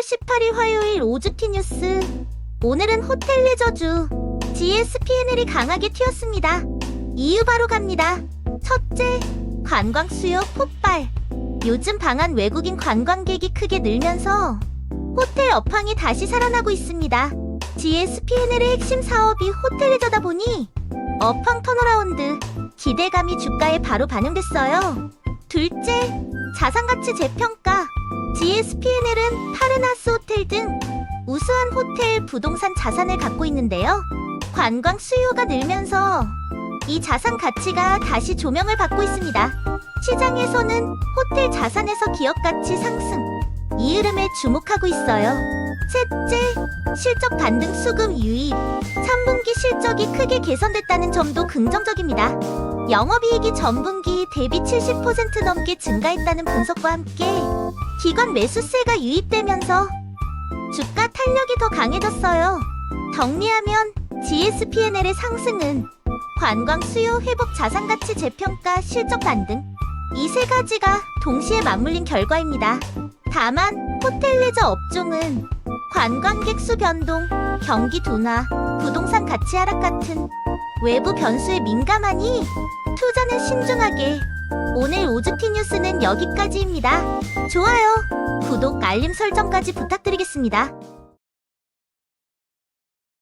10월 18일 화요일 오즈티 뉴스. 오늘은 호텔 레저주 GSPNL이 강하게 튀었습니다. 이유 바로 갑니다. 첫째, 관광 수요 폭발. 요즘 방한 외국인 관광객이 크게 늘면서 호텔 업황이 다시 살아나고 있습니다. GSPNL의 핵심 사업이 호텔 레저다 보니 업황 턴어라운드 기대감이 주가에 바로 반영됐어요. 둘째, 자산가치 재평가. GSPNL은 파르나스 호텔 등 우수한 호텔 부동산 자산을 갖고 있는데요. 관광 수요가 늘면서 이 자산 가치가 다시 조명을 받고 있습니다. 시장에서는 호텔 자산에서 기업 가치 상승, 이 흐름에 주목하고 있어요. 셋째, 실적 반등 수급 유입. 3분기 실적이 크게 개선됐다는 점도 긍정적입니다. 영업이익이 전분기 대비 70% 넘게 증가했다는 분석과 함께 기관 매수세가 유입되면서 주가 탄력이 더 강해졌어요. 정리하면 GSPNL의 상승은 관광 수요 회복 자산 가치 재평가 실적 반등 이 세 가지가 동시에 맞물린 결과입니다. 다만 호텔 레저 업종은 관광객 수 변동, 경기 둔화, 부동산 가치 하락 같은 외부 변수에 민감하니 투자는 신중하게. 오늘 오즈티 뉴스는 여기까지입니다. 좋아요, 구독, 알림 설정까지 부탁드리겠습니다.